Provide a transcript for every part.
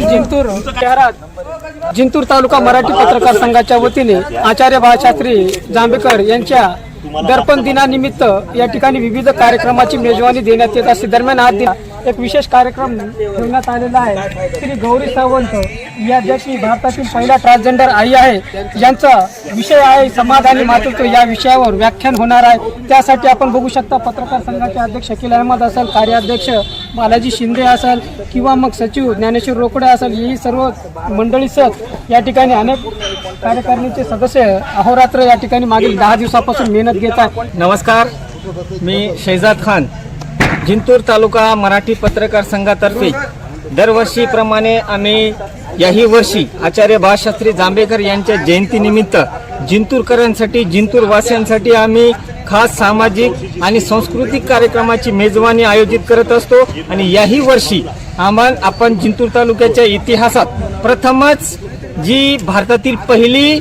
जिंतूर शहरात जिंतूर तालुका मराठी पत्रकार संघाच्या वतीने आचार्य बाळशास्त्री जांभेकर यांच्या दर्पण दिनानिमित्त या ठिकाणी विविध कार्यक्रमाची मेजवानी देण्यात येत असते. दरम्यान आज दिन एक विशेष कार्यक्रम ठेवण्यात आलेला आहे. श्री गौरी सावंत या ज्या की भारतातील पहिला ट्रान्सजेंडर आई आहे ज्यांचा विषय आहे समाज आणि मातृत्व या विषयावर व्याख्यान होणार आहे. त्यासाठी आपण बघू शकता पत्रकार संघाचे अध्यक्ष शकील अहमद असेल कार्याध्यक्ष बालाजी शिंदे असेल किंवा मग सचिव ज्ञानेश्वर रोकडे असेल ही सर्व मंडळीसह या ठिकाणी अनेक कार्यकारिणीचे सदस्य अहोरात्र या ठिकाणी मागील दहा दिवसापासून मेहनत घेत आहेत. नमस्कार मी शेजाद खान. जिंतूर तालुका मराठी पत्रकार संघातर्फे दरवर्षीप्रमाणे आम्ही याही वर्षी आचार्य बाळशास्त्री जांभेकर यांच्या जयंतीनिमित्त जिंतूरकरांसाठी जिंतूरवासियांसाठी आम्ही खास सामाजिक आणि सांस्कृतिक कार्यक्रमाची मेजवानी आयोजित करत असतो आणि याही वर्षी आम्हाला आपण जिंतूर तालुक्याच्या इतिहासात प्रथमच जी भारतातील पहिली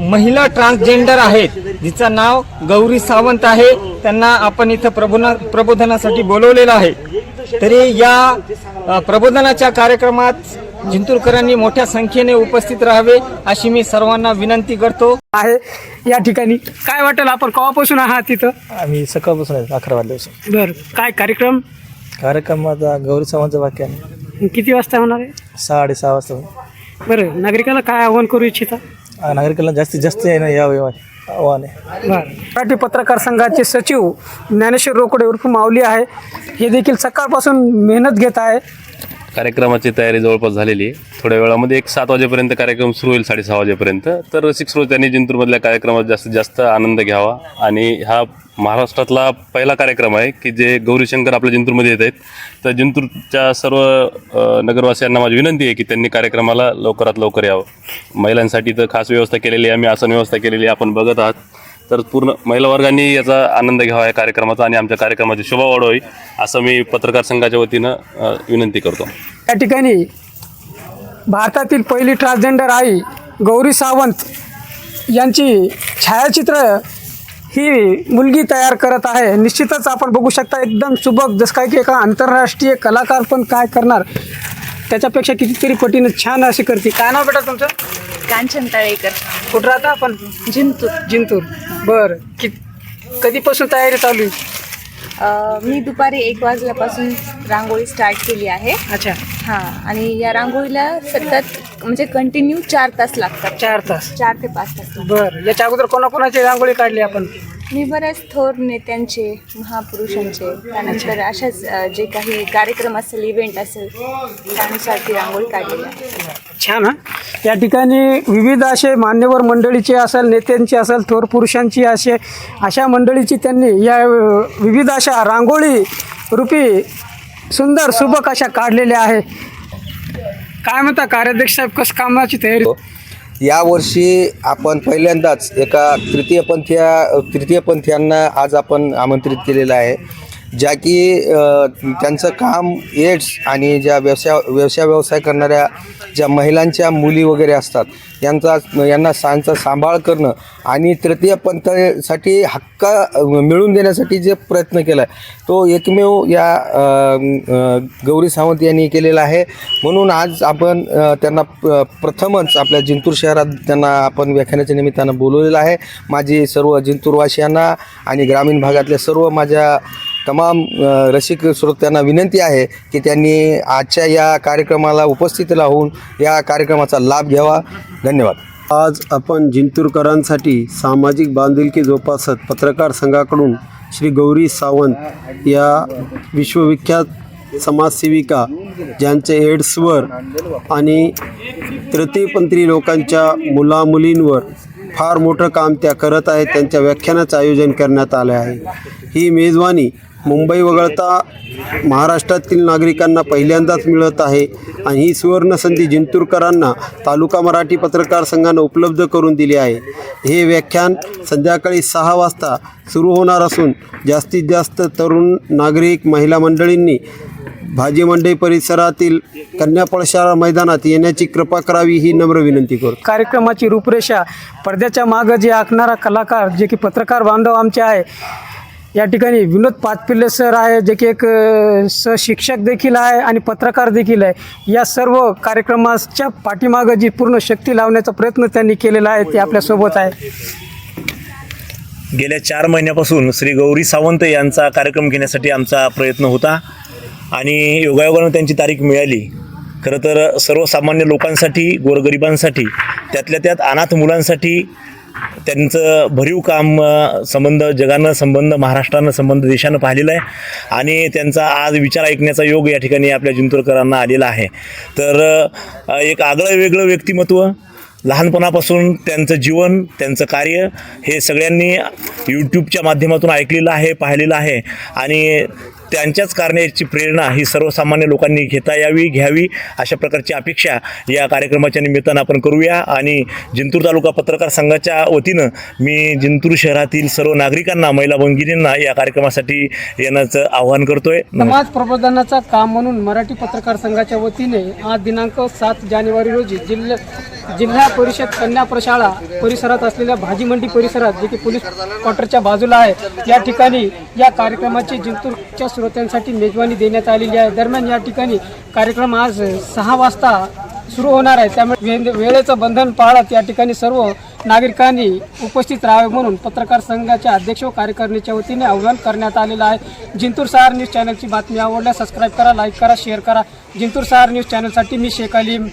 महिला ट्रान्सजेंडर आहेत जिचं नाव गौरी सावंत आहे त्यांना आपण इथं प्रबोधना प्रबोधनासाठी बोलवलेलं आहे. तरी या प्रबोधनाच्या कार्यक्रमात जिंतूरकरांनी मोठ्या संख्येने उपस्थित राहावे अशी मी सर्वांना विनंती करतो. आहे या ठिकाणी. काय वाटेल आपण केव्हापासून आहात तिथं आम्ही सकाळपासून आहे अकरा वाजल्यापासून बरं. काय कार्यक्रम? कार्यक्रमात गौरी सावंतचं वाक्य आहे. किती वाजता होणार आहे? साडेसहा वाजता बरं. नागरिकाला काय आव्हान करू इच्छिता? आ, नागरिकांना जास्तीत जास्त आहे ना यावं. आव्हान. आहे बरं. मराठी पत्रकार संघाचे सचिव ज्ञानेश्वर रोकडे उर्फ माऊली आहे. हे देखील सकाळपासून मेहनत घेत आहे. कार्यक्रमाची तयारी जवळपास झालेली आहे. थोड्या वेळामध्ये एक सात वाजेपर्यंत कार्यक्रम सुरू होईल साडेसहा वाजेपर्यंत. तर रसिक श्रोत्यांनी जिंतूरमधल्या कार्यक्रमात जास्तीत जास्त आनंद घ्यावा. आणि हा महाराष्ट्रातला पहिला कार्यक्रम आहे की जे गौरीशंकर आपल्या जिंतूरमध्ये येत आहेत. तर जिंतूरच्या सर्व नगरवासियांना माझी विनंती आहे की त्यांनी कार्यक्रमाला लवकरात लवकर यावं. महिलांसाठी तर खास व्यवस्था केलेली आहे आम्ही आसन व्यवस्था केलेली आहे आपण बघत आहात. तर पूर्ण महिला वर्गांनी याचा आनंद घ्यावा या कार्यक्रमाचा आणि आमच्या कार्यक्रमाची शोभा वाढवावी असं मी पत्रकार संघाच्या वतीनं अ, विनंती करतो. या ठिकाणी भारतातील पहिली ट्रान्सजेंडर आई गौरी सावंत यांची छायाचित्र ही मुलगी तयार करत आहे. निश्चितच आपण बघू शकता एकदम सुबक जसं काय की एका आंतरराष्ट्रीय कलाकार पण काय करणार. त्याच्यापेक्षा कितीतरी पटीनं छान अशी करते. काय नाव बेटा तुमचं? कांचन तळेकर. कुठं राहता आपण? जिंतूर. जिंतूर. बरं. कि कधीपासून तयारी चालू आहे? अ, मी दुपारी एक वाजल्यापासून रांगोळी स्टार्ट केली आहे. अच्छा. हां आणि या रांगोळीला सतत म्हणजे कंटिन्यू चार तास लागतात. चार तास. चार ते पाच तास. बरं. याच्या अगोदर कोणाकोणाची रांगोळी काढली आपण? मी बऱ्याच थोर नेत्यांचे महापुरुषांचे त्यानंतर अशाच जे काही कार्यक्रम असेल इव्हेंट असेल त्यानुसार ती रांगोळी काढलेली आहे. छान हा? या ठिकाणी विविध असे मान्यवर मंडळीचे असेल नेत्यांची असेल थोर पुरुषांची असे अशा मंडळीची त्यांनी या विविध अशा रांगोळी रूपी सुंदर सुबक अशा काढलेल्या आहे काय म्हणता कार्याध्यक्ष साहेब कसं कामाची तयारी? यावर्षी आपण पहिल्यांदाच एका तृतीयपंथीया तृतीयपंथीयांना आज आपण आमंत्रित केलेलं आहे. ज्या की त्यांचं काम एड्स आणि ज्या व्यवसाय व्यवसाय व्यवसाय करणाऱ्या ज्या महिलांच्या मुली वगैरे असतात यांचा यांना सांचा सांभाळ करणं आणि तृतीयपंथासाठी हक्क मिळवून देण्यासाठी जे प्रयत्न केला आहे तो एकमेव या गौरी सावंत यांनी केलेला आहे. म्हणून आज आपण त्यांना प- प्रथमच आपल्या जिंतूर शहरात त्यांना आपण व्याख्यानाच्या निमित्तानं बोलवलेलं आहे. माझी सर्व जिंतूरवासियांना आणि ग्रामीण भागातल्या सर्व माझ्या तमाम रसिक श्रोत्यांना विनंती आहे की त्यांनी आजच्या या कार्यक्रमाला उपस्थित राहून या कार्यक्रमाचा लाभ घ्यावा. धन्यवाद. आज आपण जिंतूरकरांसाठी सामाजिक बांधिलकी जोपासत पत्रकार संघाकडून श्री गौरी सावंत या विश्वविख्यात समाजसेविका ज्यांचे एड्सवर आणि तृतीयपंथी लोकांच्या मुलामुलींवर फार मोठं काम त्या करत आहेत त्यांच्या व्याख्यानाचं आयोजन करण्यात आलं आहे. ही मेजवानी मुंबई वगळता महाराष्ट्रातील नागरिकांना पहिल्यांदाच मिळत आहे आणि ही सुवर्णसंधी जिंतूरकरांना तालुका मराठी पत्रकार संघानं उपलब्ध करून दिली आहे. हे व्याख्यान संध्याकाळी सहा वाजता सुरू होणार असून जास्तीत जास्त तरुण नागरिक महिला मंडळींनी भाजी मंडई परिसरातील कन्यापळशाळा मैदानात येण्याची कृपा करावी ही नम्र विनंती करतो. कार्यक्रमाची रूपरेषा पडद्याच्या मागं जे आखणारा कलाकार जे की पत्रकार बांधव आमचे आहे या ठिकाणी विनोद पाचपिल्ले सर आहे जे की एक सशिक्षक देखील आहे आणि पत्रकार देखील आहे. या सर्व कार्यक्रमाच्या पाठीमागं जी पूर्ण शक्ती लावण्याचा प्रयत्न त्यांनी केलेला आहे ते आपल्यासोबत आहे. गेल्या चार महिन्यापासून श्री गौरी सावंत यांचा कार्यक्रम घेण्यासाठी आमचा प्रयत्न होता आणि योगायोगानं त्यांची तारीख मिळाली. खरं तर सर्वसामान्य लोकांसाठी गोरगरिबांसाठी त्यातल्या त्यात अनाथ मुलांसाठी त्यांचं भरीव काम संबंध जगानं संबंध महाराष्ट्रानं संबंध देशानं पाहिलेला आहे. आणि त्यांचा आज विचार ऐकण्याचा योग या ठिकाणी आपल्या जिंतूरकरांना आलेला आहे. तर एक आगळं वेगळं व्यक्तिमत्व लहानपणापासून त्यांचं जीवन त्यांचं कार्य हे सगळ्यांनी यूट्यूबच्या माध्यमातून ऐकलेलं आहे पाहिलेलं आहे. आणि त्यांच्याच कारणाची प्रेरणा ही सर्वसामान्य लोकांनी घेता यावी घ्यावी अशा प्रकारची अपेक्षा या कार्यक्रमाच्या निमित्तानं आपण करूया. आणि जिंतूर तालुका पत्रकार संघाच्या वतीनं मी जिंतूर शहरातील सर्व नागरिकांना महिला भगिनींना या कार्यक्रमासाठी येण्याचं आवाहन करतोय. समाज प्रबोधनाचा काम म्हणून मराठी पत्रकार संघाच्या वतीने आज दिनांक सात जानेवारी रोजी जिल्हा जिल्हा परिषद कन्या प्रशाळा परिसरात असलेल्या भाजी मंडी परिसरात जे की पोलीस क्वार्टरच्या बाजूला आहे या ठिकाणी या कार्यक्रमाची जिंतूरच्या श्रोत्यांसाठी मेजवानी देण्यात आलेली आहे. दरम्यान या ठिकाणी कार्यक्रम आज सहा वाजता सुरू होणार आहे. त्यामुळे वे- वेळेचं बंधन पाळत या ठिकाणी सर्व नागरिकांनी उपस्थित राहावे म्हणून पत्रकार संघाच्या अध्यक्ष व कार्यकारिणीच्या वतीने आवाहन करण्यात आलेलं आहे. जिंतूर सहार न्यूज चॅनलची बातमी आवडल्यास सबस्क्राईब करा लाईक करा शेअर करा. जिंतूर सहार न्यूज चॅनलसाठी मी शेख अलीम.